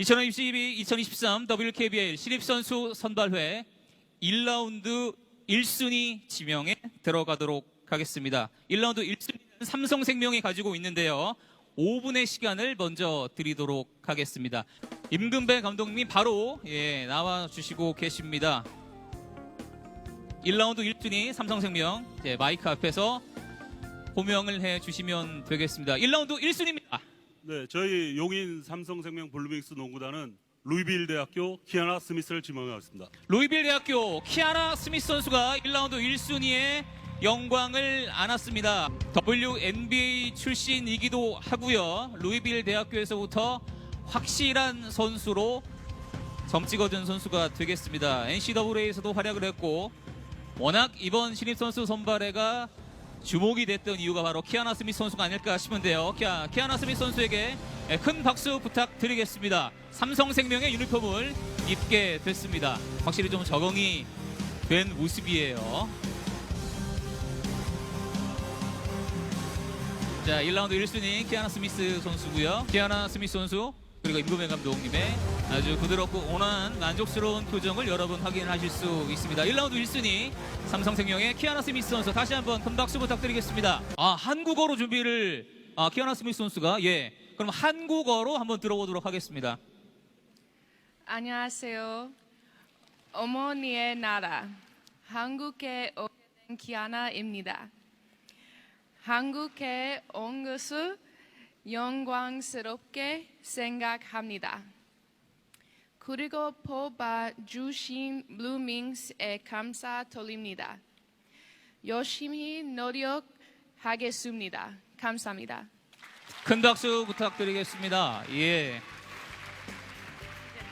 2022-2023 WKBL 신입선수 선발회 1라운드 1순위 지명에 들어가도록 하겠습니다. 1라운드 1순위는 삼성생명이 가지고 있는데요. 5분의 시간을 먼저 드리도록 하겠습니다. 임금배 감독님이 바로 예, 나와 주시고 계십니다. 1라운드 1순위 삼성생명 예, 마이크 앞에서 호명을 해 주시면 되겠습니다. 1라운드 1순위입니다. 네, 저희 용인 삼성생명 블루밍스 농구단은 루이빌 대학교 키아나 스미스를 지명하였습니다. 루이빌 대학교 키아나 스미스 선수가 1라운드 1순위에 영광을 안았습니다. WNBA 출신이기도 하고요. 루이빌 대학교에서부터 확실한 선수로 점 찍어준 선수가 되겠습니다. NCAA에서도 활약을 했고 워낙 이번 신입 선수 선발회가 주목이 됐던 이유가 바로 키아나 스미스 선수가 아닐까 싶은데요. 키아, 키아나 스미스 선수에게 큰 박수 부탁드리겠습니다. 삼성생명의 유니폼을 입게 됐습니다. 확실히 좀 적응이 된 모습이에요. 자, 1라운드 1순위 키아나 스미스 선수고요. 키아나 스미스 선수 그리고 임금현 감독님의 아주 부드럽고 온화한 만족스러운 표정을 여러분 확인하실 수 있습니다. 1라운드 1순위 삼성생명의 키아나 스미스 선수 다시 한번 큰 박수 부탁드리겠습니다. 아, 한국어로 준비를 아, 키아나 스미스 선수가 예. 그럼 한국어로 한번 들어보도록 하겠습니다. 안녕하세요. 어머니의 나라 한국에 오게 기아나입니다. 한국에 온 것을 영광스럽게 생각합니다. 그리고 뽑아 주신 블루밍스에 감사드립니다. 열심히 노력하겠습니다. 감사합니다. 큰 박수 부탁드리겠습니다. 예.